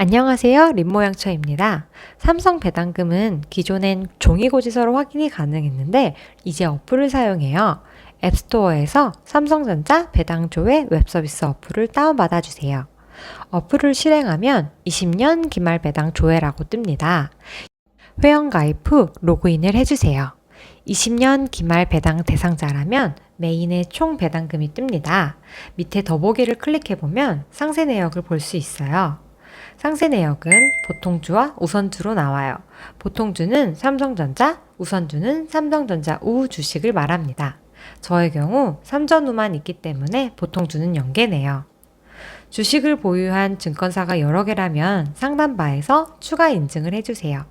안녕하세요. 림모양처입니다. 삼성 배당금은 기존엔 종이고지서로 확인이 가능했는데 이제 어플을 사용해요. 앱스토어에서 삼성전자 배당조회 웹서비스 어플을 다운받아 주세요. 어플을 실행하면 20년 기말 배당 조회라고 뜹니다. 회원 가입 후 로그인을 해주세요. 20년 기말 배당 대상자라면 메인에 총 배당금이 뜹니다. 밑에 더보기를 클릭해보면 상세 내역을 볼 수 있어요. 상세 내역은 보통주와 우선주로 나와요. 보통주는 삼성전자, 우선주는 삼성전자 우 주식을 말합니다. 저의 경우 삼전우만 있기 때문에 보통주는 연계네요. 주식을 보유한 증권사가 여러 개라면 상담바에서 추가 인증을 해주세요.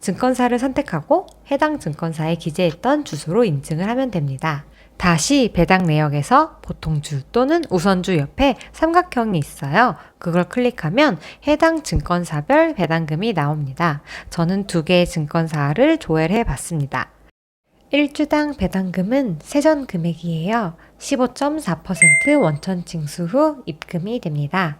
증권사를 선택하고 해당 증권사에 기재했던 주소로 인증을 하면 됩니다. 다시 배당 내역에서 보통주 또는 우선주 옆에 삼각형이 있어요. 그걸 클릭하면 해당 증권사별 배당금이 나옵니다. 저는 두 개의 증권사를 조회를 해봤습니다. 1주당 배당금은 세전 금액이에요. 15.4% 원천 징수 후 입금이 됩니다.